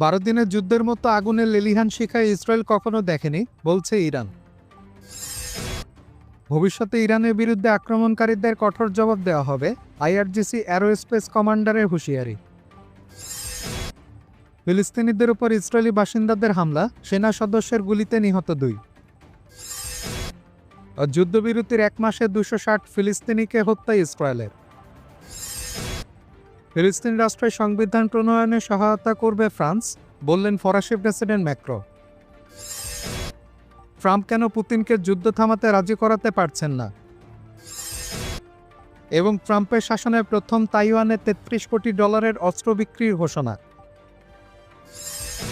বারো দিনের যুদ্ধের মতো আগুনের লেলিহান শিখায় ইসরায়েল কখনো দেখেনি, বলছে ইরান। ভবিষ্যতে ইরানের বিরুদ্ধে আক্রমণকারীদের কঠোর জবাব দেওয়া হবে আইআরজিসি অ্যারোস্পেস কমান্ডারের হুঁশিয়ারি। ফিলিস্তিনিদের উপর ইসরায়েলি বাসিন্দাদের হামলা, সেনা সদস্যের গুলিতে নিহত দুই। যুদ্ধবিরতির এক মাসে দুশো ষাট ফিলিস্তিনিকে হত্যা ইসরায়েলের। ফিলিস্তিন রাষ্ট্রের সংবিধান প্রণয়নে সহায়তা করবে ফ্রান্স, বললেন ফরাসি প্রেসিডেন্ট ম্যাক্রো। ট্রাম্প কেন পুতিনকে যুদ্ধ থামাতে রাজি করাতে পারছেন না? এবং ট্রাম্পের শাসনে প্রথম তাইওয়ানে তেত্রিশ কোটি ডলারের অস্ত্র বিক্রির ঘোষণা।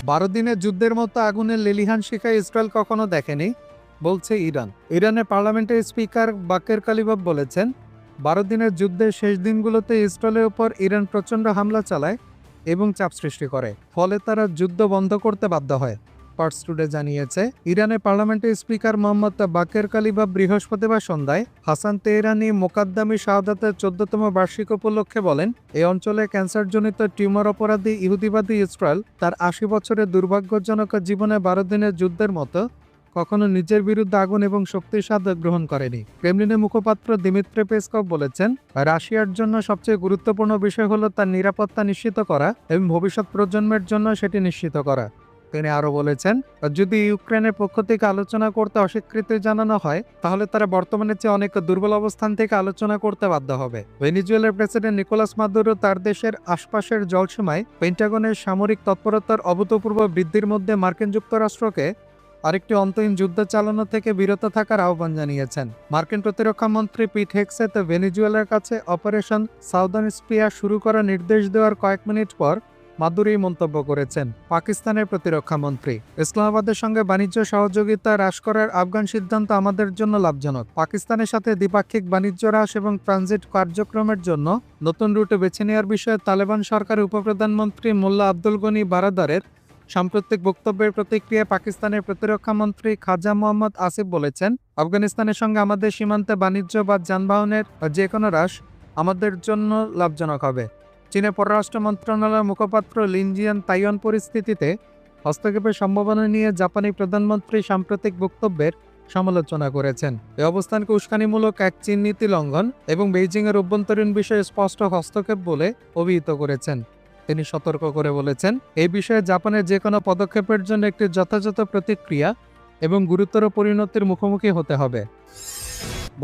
বারো দিনের যুদ্ধের মতো আগুনের লেলিহান শিখায় ইসরায়েল কখনো দেখেনি, বলছে ইরান। ইরানের পার্লামেন্টের স্পিকার বাকের কালিবাব বলেছেন বারো দিনের যুদ্ধের শেষ দিনগুলোতে ইসরায়েলের উপর ইরান প্রচণ্ড হামলা চালায় এবং চাপ সৃষ্টি করে। ফলে তারা যুদ্ধ বন্ধ করতে বাধ্য হয়। পার্টস টুডে জানিয়েছে, ইরানের পার্লামেন্টের স্পিকার মোহাম্মদ বাকের কালিবাব বৃহস্পতিবার সন্ধ্যায় হাসান তেহরানি মোকাদ্দামি শাহাদাতের চোদ্দতম বার্ষিক উপলক্ষে বলেন এই অঞ্চলে ক্যান্সারজনিত টিউমার অপরাধী ইহুদিবাদী ইসরায়েল তার আশি বছরের দুর্ভাগ্যজনক জীবনে বারো দিনের যুদ্ধের মতো কখনো নিজের বিরুদ্ধে আগুন এবং শক্তির স্বাদ গ্রহণ করেনি। ক্রেমলিনের মুখপাত্র দিমিত্রে পেসকভ বলেছেন, রাশিয়ার জন্য সবচেয়ে গুরুত্বপূর্ণ বিষয় হলো তার নিরাপত্তা নিশ্চিত করা এবং ভবিষ্যৎ প্রজন্মের জন্য সেটি নিশ্চিত করা। তিনি আরও বলেছেন, যদি ইউক্রেনের পক্ষ থেকে আলোচনা করতে অস্বীকৃতি জানানো হয়, তাহলে তারা বর্তমানে চেয়ে অনেক দুর্বল অবস্থান থেকে আলোচনা করতে বাধ্য হবে। ভেনিজুয়েলার প্রেসিডেন্ট নিকোলাস মাদুরো তার দেশের আশপাশের জলসীমায় পেন্টাগনের সামরিক তৎপরতার অভূতপূর্ব বৃদ্ধির মধ্যে মার্কিন যুক্তরাষ্ট্রকে আরেকটি অন্তহীন যুদ্ধ চালানো থেকে বিরত থাকার আহ্বান জানিয়েছেন। মার্কিন প্রতিরক্ষা মন্ত্রী পিট হেক্সেত ভেনিজুয়েলার কাছে অপারেশন সাউদার্ন স্পিয়া শুরু করার নির্দেশ দেওয়ার কয়েক মিনিট পর মাদুরি মন্তব্য করেছেন, পাকিস্তানের প্রতিরক্ষা মন্ত্রী। ইসলামাবাদের সঙ্গে বাণিজ্য সহযোগিতা হ্রাস করার আফগান সিদ্ধান্ত আমাদের জন্য লাভজনক। পাকিস্তানের সাথে দ্বিপাক্ষিক বাণিজ্য হ্রাস এবং ট্রানজিট কার্যক্রমের জন্য নতুন রুটে বেছে নেওয়ার বিষয়ে তালেবান সরকারের উপপ্রধানমন্ত্রী মোল্লা আব্দুল গনি বারাদারের সাম্প্রতিক বক্তব্যের প্রতিক্রিয়ায় পাকিস্তানের প্রতিরক্ষা মন্ত্রী খাজা মোহাম্মদ আসিফ বলেছেন, আফগানিস্তানের সঙ্গে আমাদের সীমান্তে বাণিজ্য বা যানবাহনের যে কোনো হ্রাস আমাদের জন্য লাভজনক হবে। চীনের পররাষ্ট্র মন্ত্রণালয়ের মুখপাত্র লিনজিয়ান তাইওয়ান পরিস্থিতিতে হস্তক্ষেপের সম্ভাবনা নিয়ে জাপানি প্রধানমন্ত্রী সাম্প্রতিক বক্তব্যের সমালোচনা করেছেন। এই অবস্থানকে উস্কানিমূলক এক চীন নীতি লঙ্ঘন এবং বেইজিংয়ের অভ্যন্তরীণ বিষয়ে স্পষ্ট হস্তক্ষেপ বলে অভিহিত করেছেন। তিনি সতর্ক করে বলেছেন, এই বিষয়ে জাপানের যে কোনো পদক্ষেপের জন্য একটি যথাযথ প্রতিক্রিয়া এবং গুরুতর পরিণতির মুখোমুখি হতে হবে।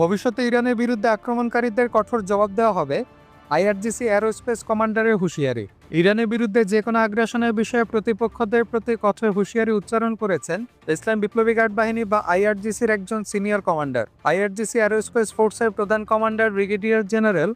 ভবিষ্যতে ইরানের বিরুদ্ধে আক্রমণকারীদের কঠোর জবাব দেওয়া হবে আইআরজিসি অ্যারোস্পেস কমান্ডারের হুঁশিয়ারি। ইরানের বিরুদ্ধে যে কোনো আগ্রাসনের বিষয়ে প্রতিপক্ষদের প্রতি কঠোর হুঁশিয়ারি উচ্চারণ করেছেন ইসলাম বিপ্লবী গার্ড বাহিনী বা আইআরজিসির একজন সিনিয়র কমান্ডার। আইআরজিসি অ্যারোস্পেস ফোর্সের প্রধান commander brigadier general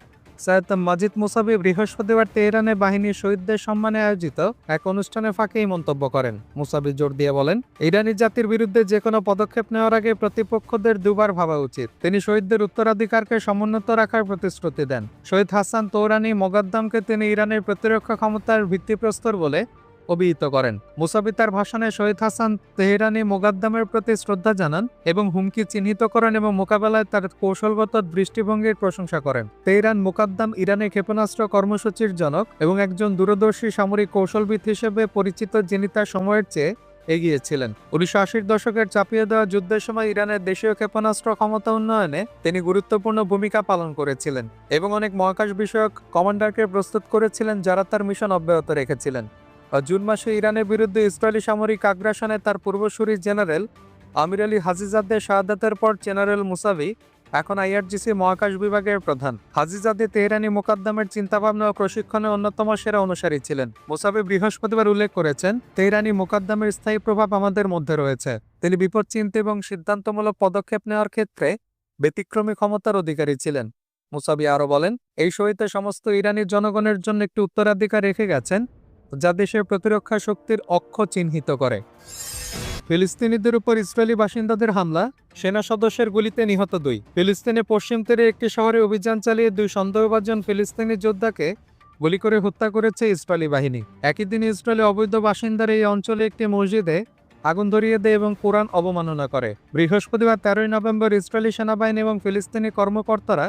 Syed Majid Mousavi বৃহস্পতিবার তেহরানে বাহিনীর শহীদদের সম্মানে আয়োজিত এক অনুষ্ঠানে ফাঁকে এই মন্তব্য করেন। মুসাবি জোর দিয়ে বলেন, ইরানি জাতির বিরুদ্ধে যে কোনো পদক্ষেপ নেওয়ার আগে প্রতিপক্ষদের দুবার ভাবা উচিত। তিনি শহীদদের উত্তরাধিকারকে সমুন্নত রাখার প্রতিশ্রুতি দেন। শহীদ হাসান তৌরানি মোগাদ্দামকে তিনি ইরানের প্রতিরক্ষা ক্ষমতার ভিত্তিপ্রস্তর বলে অভিহিত করেন। মুসাবি তার ভাষণে শহীদ হাসান তেহরানি মোগাদ্দামের প্রতি শ্রদ্ধা জানান এবং হুমকি চিহ্নিত করেন এবং মোকাবেলায় তার কৌশলগত দৃষ্টিভঙ্গির প্রশংসা করেন। তেহরান মোকাদ্দাম ইরানের ক্ষেপণাস্ত্র কর্মসূচির জনক এবং একজন দূরদর্শী সামরিক কৌশলবিদ হিসেবে পরিচিত যিনি তার সময়ের চেয়ে এগিয়েছিলেন উনিশশো আশির দশকের চাপিয়ে দেওয়া যুদ্ধের সময় ইরানের দেশীয় ক্ষেপণাস্ত্র ক্ষমতা উন্নয়নে তিনি গুরুত্বপূর্ণ ভূমিকা পালন করেছিলেন এবং অনেক মহাকাশ বিষয়ক কমান্ডারকে প্রস্তুত করেছিলেন যারা তার মিশন অব্যাহত রেখেছিলেন। জুন মাসে ইরানের বিরুদ্ধে ইসরায়েলি সামরিক আগ্রাসনে তার পূর্বসূরি জেনারেল আমির আলী হাজিজাদের শাহাদাতের পর জেনারেল মুসাভি, এখন আইআরজিসি মহাকাশ বিভাগের প্রধান। হাজিজাদে তেহরানি মোকাদ্দমের চিন্তাভাবনা ও প্রশিক্ষণে অন্যতম সেরা অনুসারী ছিলেন। মুসাবি বৃহস্পতিবার উল্লেখ করেছেন, তেহরানি মোকাদ্দমের স্থায়ী প্রভাব আমাদের মধ্যে রয়েছে। তিনি বিপদচিন্তা এবং সিদ্ধান্তমূলক পদক্ষেপ নেওয়ার ক্ষেত্রে ব্যতিক্রমী ক্ষমতার অধিকারী ছিলেন। মুসাবি আরও বলেন, এই শহীদে সমস্ত ইরানি জনগণের জন্য একটি উত্তরাধিকার রেখে গেছেন যা দেশের প্রতিরক্ষা শক্তির অক্ষ চিহ্নিত করে। ফিলিস্তিনিদের উপর ইসরায়েলি বাসিন্দাদের হামলা, সেনা সদস্যের গুলিতে নিহত দুই। ফিলিস্তিনের পশ্চিম তীরে একটি শহরে অভিযান চালিয়ে দুই সন্দেহভাজন ফিলিস্তিনি যোদ্ধাকে গুলি করে হত্যা করেছে ইসরায়েলি বাহিনী। একই দিন ইসরায়েলি অবৈধ বাসিন্দারা এই অঞ্চলে একটি মসজিদে আগুন ধরিয়ে দেয় এবং কোরআন অবমাননা করে। বৃহস্পতিবার তেরোই নভেম্বর ইসরায়েলি সেনাবাহিনী এবং ফিলিস্তিনি কর্মকর্তারা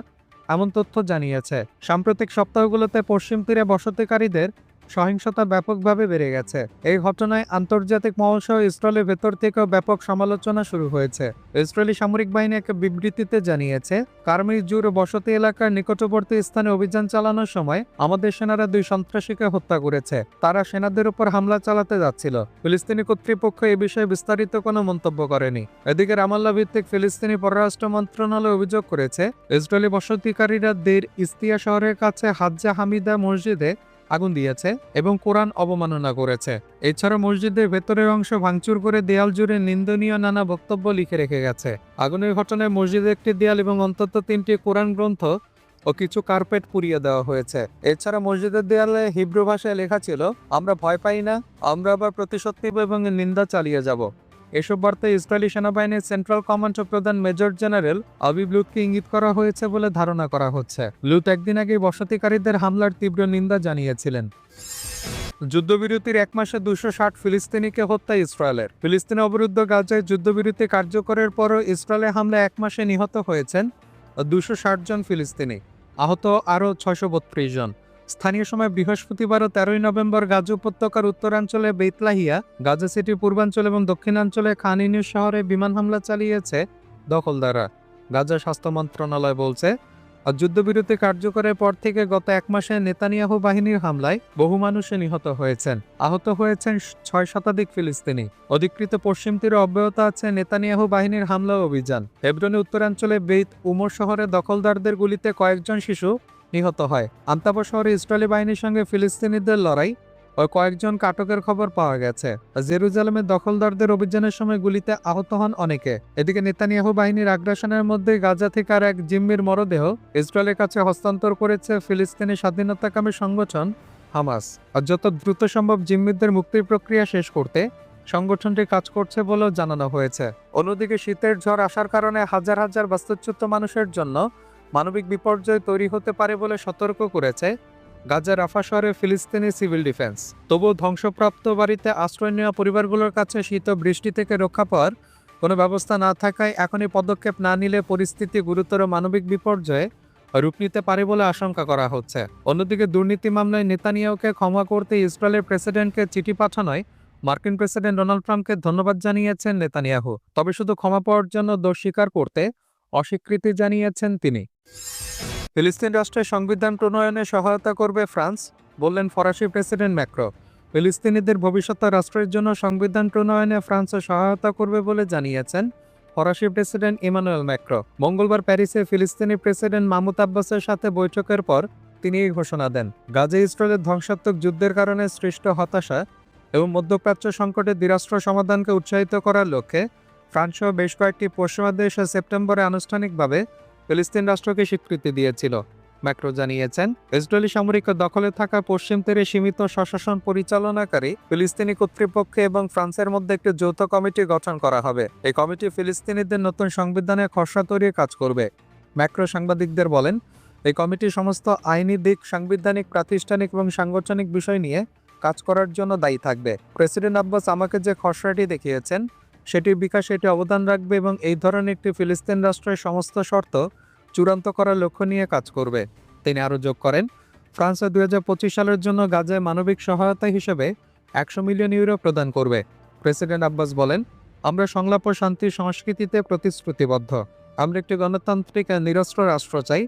এমন তথ্য জানিয়েছে। সাম্প্রতিক সপ্তাহগুলোতে পশ্চিম তীরে বসতিকারীদের সহিংসতা ব্যাপকভাবে বেড়ে গেছে। এই ঘটনায় আন্তর্জাতিক মহাশয় ইসরায়েলের ভেতর থেকেও ব্যাপক সমালোচনা শুরু হয়েছে। ইসরায়েলি সামরিক বাহিনী এক বিবৃতিতে জানিয়েছে কার্মি জুর বসতি এলাকার নিকটবর্তী স্থানে অভিযান চালানোর সময় আমাদের সেনারা দুই সন্ত্রাসীকে হত্যা করেছে। তারা সেনাদের উপর হামলা চালাতে যাচ্ছিল। ফিলিস্তিনি কর্তৃপক্ষ এ বিষয়ে বিস্তারিত কোনো মন্তব্য করেনি। এদিকে রামাল্লা ভিত্তিক ফিলিস্তিনি পররাষ্ট্র মন্ত্রণালয় অভিযোগ করেছে, ইসরায়েলি বসতিকারীরা দের ইস্তিয়া শহরের কাছে হাজ্জা হামিদা মসজিদে আগুন দিয়েছে এবং কোরআন অবমাননা করেছে। এছাড়া মসজিদের ভেতরের অংশ ভাঙচুর করে দেয়াল জুড়ে নিন্দনীয় নানা বক্তব্য লিখে রেখে গেছে। আগুনের ঘটনায় মসজিদের একটি দেয়াল এবং অন্তত তিনটি কোরআন গ্রন্থ ও কিছু কার্পেট পুড়িয়ে দেওয়া হয়েছে। এছাড়া মসজিদের দেয়ালে হিব্রু ভাষায় লেখা ছিল, আমরা ভয় পাই না, আমরা আবার প্রতিশোধ নিব এবং নিন্দা চালিয়ে যাব। এসব বার্তায় ইসরায়েলি সেনাবাহিনীর সেন্ট্রাল কমান্ড প্রধান মেজর জেনারেল আবিব লুতকে ইঙ্গিত করা হয়েছে বলে ধারণা করা হচ্ছে। লুত একদিন আগে বসতিকারীদের হামলার তীব্র নিন্দা জানিয়েছিলেন। যুদ্ধবিরতির এক মাসে দুশো ষাট ফিলিস্তিনিকে হত্যা ইসরায়েলের। ফিলিস্তিনি অবরুদ্ধ গাজায় যুদ্ধবিরতি কার্যকরের পরও ইসরায়েলের হামলা এক মাসে নিহত হয়েছেন দুশো জন ফিলিস্তিনি। আহত আরও ছয়শো বত্রিশ জন। স্থানীয় সময় বৃহস্পতিবারও তেরোই নভেম্বর গাজা উপত্যকার উত্তরাঞ্চলে বেতলাহিয়া, গাজা সিটির পূর্বাঞ্চল এবং দক্ষিণাঞ্চলে খান ইউনিস শহরে বিমান হামলা চালিয়েছে দখলদাররা। গাজা স্বাস্থ্য মন্ত্রণালয় বলছে আর যুদ্ধবিরতি কার্যকরের পর থেকে গত এক মাসে নেতানিয়াহু বাহিনীর হামলায় বহু মানুষ নিহত হয়েছেন। আহত হয়েছেন ছয় শতাধিক ফিলিস্তিনি। অধিকৃত পশ্চিম তীরে অব্যাহত আছে নেতানিয়াহু বাহিনীর হামলা অভিযান। হেব্রনে উত্তরাঞ্চলে বেইত উমর শহরে দখলদারদের গুলিতে কয়েকজন শিশু নিহত হয়। আন্তাবা শহরে ইসরায়েলি বাহিনীর সঙ্গে ফিলিস্তিনিদের লড়াই ও কয়েকজন কাটকের খবর পাওয়া গেছে। জেরুজালেমের দখলদারদের অভিযানের সময় গুলিতে আহত হন অনেকে। এদিকে নেতানিয়াহু বাহিনীর আগ্রাসনের মধ্যে গাজা থেকে আর এক জিম্মির মরদেহ ইসরায়েলের কাছে হস্তান্তর করেছে ফিলিস্তিনি স্বাধীনতাকামী সংগঠন হামাস। আর যত দ্রুত সম্ভব জিম্মিদের মুক্তির প্রক্রিয়া শেষ করতে সংগঠনটি কাজ করছে বলেও জানানো হয়েছে। অন্যদিকে শীতের ঝড় আসার কারণে হাজার হাজার বাস্তুচ্যুত মানুষের জন্য মানবিক বিপর্যয় তৈরি হতে পারে বলে সতর্ক করেছে গাজা রাফা শহরে ফিলিস্তিনি সিভিল ডিফেন্স। তবুও ধ্বংসপ্রাপ্ত বাড়িতে আশ্রয় নেওয়া পরিবারগুলোর কাছে শীত বৃষ্টি থেকে রক্ষা পাওয়ার কোনো ব্যবস্থা না থাকায় এখনই পদক্ষেপ না নিলে পরিস্থিতি গুরুতর মানবিক বিপর্যয়ে রূপ নিতে পারে বলে আশঙ্কা করা হচ্ছে। অন্যদিকে দুর্নীতি মামলায় নেতানিয়াহুকে ক্ষমা করতে ইসরায়েলের প্রেসিডেন্টকে চিঠি পাঠানোয় মার্কিন প্রেসিডেন্ট ডোনাল্ড ট্রাম্পকে ধন্যবাদ জানিয়েছেন নেতানিয়াহু। তবে শুধু ক্ষমা পাওয়ার জন্য দোষ স্বীকার করতে অস্বীকৃতি জানিয়েছেন তিনি। ফিলিস্তিন রাষ্ট্রের সংবিধান প্রণয়নে সহায়তা করবে ফ্রান্স, বললেন ফরাসি প্রেসিডেন্ট ম্যাক্রো। ফিলিস্তিনিদের ভবিষ্যৎ রাষ্ট্রের জন্য সংবিধান প্রণয়নে ফ্রান্স সহায়তা করবে বলে জানিয়েছেন ফরাসি প্রেসিডেন্ট ইমানুয়েল ম্যাক্রো। মঙ্গলবার প্যারিসে ফিলিস্তিনি প্রেসিডেন্ট মাহমুদ আব্বাসের সাথে বৈঠকের পর তিনি এই ঘোষণা দেন। গাজা ইসরায়েলের ধ্বংসাত্মক যুদ্ধের কারণে সৃষ্ট হতাশা এবং মধ্যপ্রাচ্য সংকটের দ্বিরাষ্ট্র সমাধানকে উৎসাহিত করার লক্ষ্যে ফ্রান্স সহ বেশ কয়েকটি পশ্চিমা দেশ সেপ্টেম্বরে আনুষ্ঠানিকভাবে ফিলিস্তিন রাষ্ট্রকে স্বীকৃতি দিয়েছিল। ম্যাক্রো জানিয়েছেন, ইসরায়েলি সামরিক দখলে থাকা পশ্চিম তীরে সীমিত স্বশাসন পরিচালনাকারী ফিলিস্তিনি কর্তৃপক্ষ এবং ফ্রান্সের মধ্যে একটি যৌথ কমিটি গঠন করা হবে। এই কমিটি ফিলিস্তিনিদের নতুন সংবিধানের খসড়া তৈরির কাজ করবে। ম্যাক্রো সাংবাদিকদের বলেন, এই কমিটি সমস্ত আইনি দিক, সাংবিধানিক, প্রাতিষ্ঠানিক এবং সাংগঠনিক বিষয় নিয়ে কাজ করার জন্য দায়ী থাকবে। প্রেসিডেন্ট আব্বাস আমাকে যে খসড়াটি দেখিয়েছেন সেটির বিকাশে এটি অবদান রাখবে এবং এই ধরনের একটি ফিলিস্তিন রাষ্ট্রের সমস্ত শর্ত চূড়ান্ত করার লক্ষ্য নিয়ে কাজ করবে। তিনি আরও যোগ করেন, ফ্রান্সে দুই সালের জন্য গাজায় মানবিক সহায়তা হিসেবে একশো মিলিয়ন ইউরো প্রদান করবে। প্রেসিডেন্ট আব্বাস বলেন, আমরা সংলাপ ও শান্তির সংস্কৃতিতে প্রতিশ্রুতিবদ্ধ। আমরা একটি গণতান্ত্রিক নিরস্ত্র রাষ্ট্র চাই,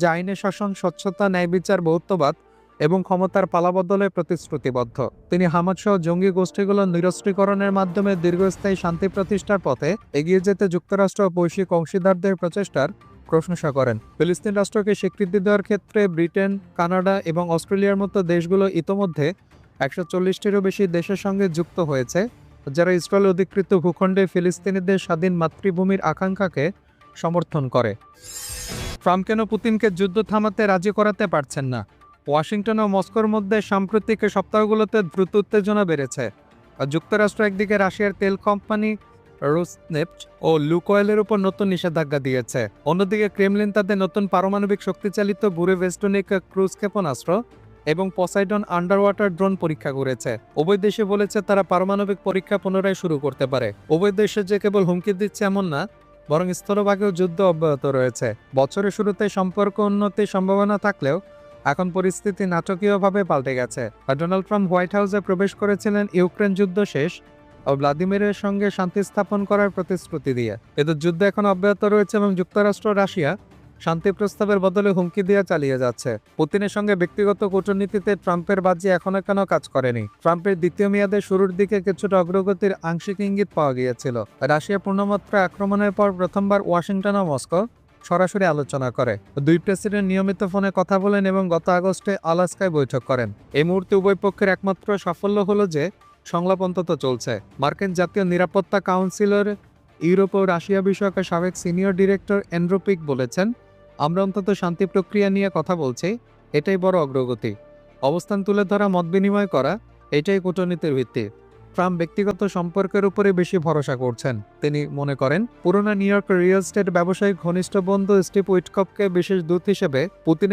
যা আইনের শাসন, স্বচ্ছতা ন্যায় বিচার বহুত্ববাদ এবং ক্ষমতার পালাবদলে প্রতিশ্রুতিবদ্ধ। তিনি হামাদ সহ জঙ্গি গোষ্ঠীগুলোর নিরস্ত্রীকরণের মাধ্যমে দীর্ঘস্থায়ী শান্তি প্রতিষ্ঠার পথে এগিয়ে যেতে যুক্তরাষ্ট্র বৈশ্বিক অংশীদারদের প্রচেষ্টার প্রশংসা করেন। ফিলিস্তিন রাষ্ট্রকে স্বীকৃতি দেওয়ার ক্ষেত্রে ব্রিটেন, কানাডা এবং অস্ট্রেলিয়ার মতো দেশগুলো ইতোমধ্যে একশো চল্লিশটিরও বেশি দেশের সঙ্গে যুক্ত হয়েছে, যারা ইসরায়েল অধিকৃত ভূখণ্ডে ফিলিস্তিনিদের স্বাধীন মাতৃভূমির আকাঙ্ক্ষাকে সমর্থন করে। ট্রাম্প কেন পুতিনকে যুদ্ধ থামাতে রাজি করাতে পারছেন না? ওয়াশিংটন ও মস্কোর মধ্যে সাম্প্রতিক সপ্তাহগুলোতে দ্রুত উত্তেজনা বেড়েছে। যুক্তরাষ্ট্র একদিকে রাশিয়ার তেল কোম্পানি রুসনেফট ও লুকয়েলের উপর নতুন নিষেধাজ্ঞা দিয়েছে। অন্যদিকে ক্রেমলিন তাদের নতুন পারমাণবিক শক্তিচালিত বুরে ভেস্টনিক ক্রুজ ক্ষেপণাস্ত্র এবং পসাইডন আন্ডার ওয়াটার ড্রোন পরীক্ষা করেছে। উভয় দেশে বলেছে তারা পারমাণবিক পরীক্ষা পুনরায় শুরু করতে পারে। উভয় দেশে যে কেবল হুমকি দিচ্ছে এমন না, বরং স্থলভাগেও যুদ্ধ অব্যাহত রয়েছে। বছরের শুরুতে সম্পর্ক উন্নতির সম্ভাবনা থাকলেও এখন পরিস্থিতি নাটকীয়ভাবে পাল্টে গেছে। ডোনাল্ড ট্রাম্প হোয়াইট হাউসে প্রবেশ করেছিলেন ইউক্রেন যুদ্ধ শেষ ও ভ্লাদিমিরের সঙ্গে শান্তি স্থাপন করার প্রতিশ্রুতি দিয়ে। এদের যুদ্ধ এখন অব্যাহত রয়েছে এবং যুক্তরাষ্ট্র, রাশিয়া শান্তি প্রস্তাবের বদলে হুমকি দিয়ে চালিয়ে যাচ্ছে। পুতিনের সঙ্গে ব্যক্তিগত কূটনীতিতে ট্রাম্পের বাজি এখনও কেন কাজ করেনি? ট্রাম্পের দ্বিতীয় মেয়াদের শুরুর দিকে কিছুটা অগ্রগতির আংশিক ইঙ্গিত পাওয়া গিয়েছিল। রাশিয়া পূর্ণমাত্রা আক্রমণের পর প্রথমবার ওয়াশিংটন ও মস্কো সরাসরি আলোচনা করে। দুই প্রেসিডেন্ট নিয়মিত ফোনে কথা বলেন এবং গত আগস্টে আলাস্কায় বৈঠক করেন। এই মুহূর্তে উভয় পক্ষের একমাত্র সাফল্য হলো যে, সংলাপ অন্তত চলছে। মার্কিন জাতীয় নিরাপত্তা কাউন্সিলর, ইউরোপ ও রাশিয়া বিষয়ক সাবেক সিনিয়র ডিরেক্টর এন্ড্রোপিক বলেছেন, আমরা অন্তত শান্তি প্রক্রিয়া নিয়ে কথা বলছি, এটাই বড় অগ্রগতি। অবস্থান তুলে ধরা, মত বিনিময় করা, এটাই কূটনীতির ভিত্তি। ট্রাম্প ব্যক্তিগত সম্পর্কের উপরে বেশি ভরসা করছেন। তিনি মনে করেন, পুরোনো নিউ ইয়র্ক রিয়েল এস্টেট ব্যবসায়ী ঘনিষ্ঠ বন্ধু স্টিভ উইটকপকে বিশেষ দূত হিসেবে পুতিনের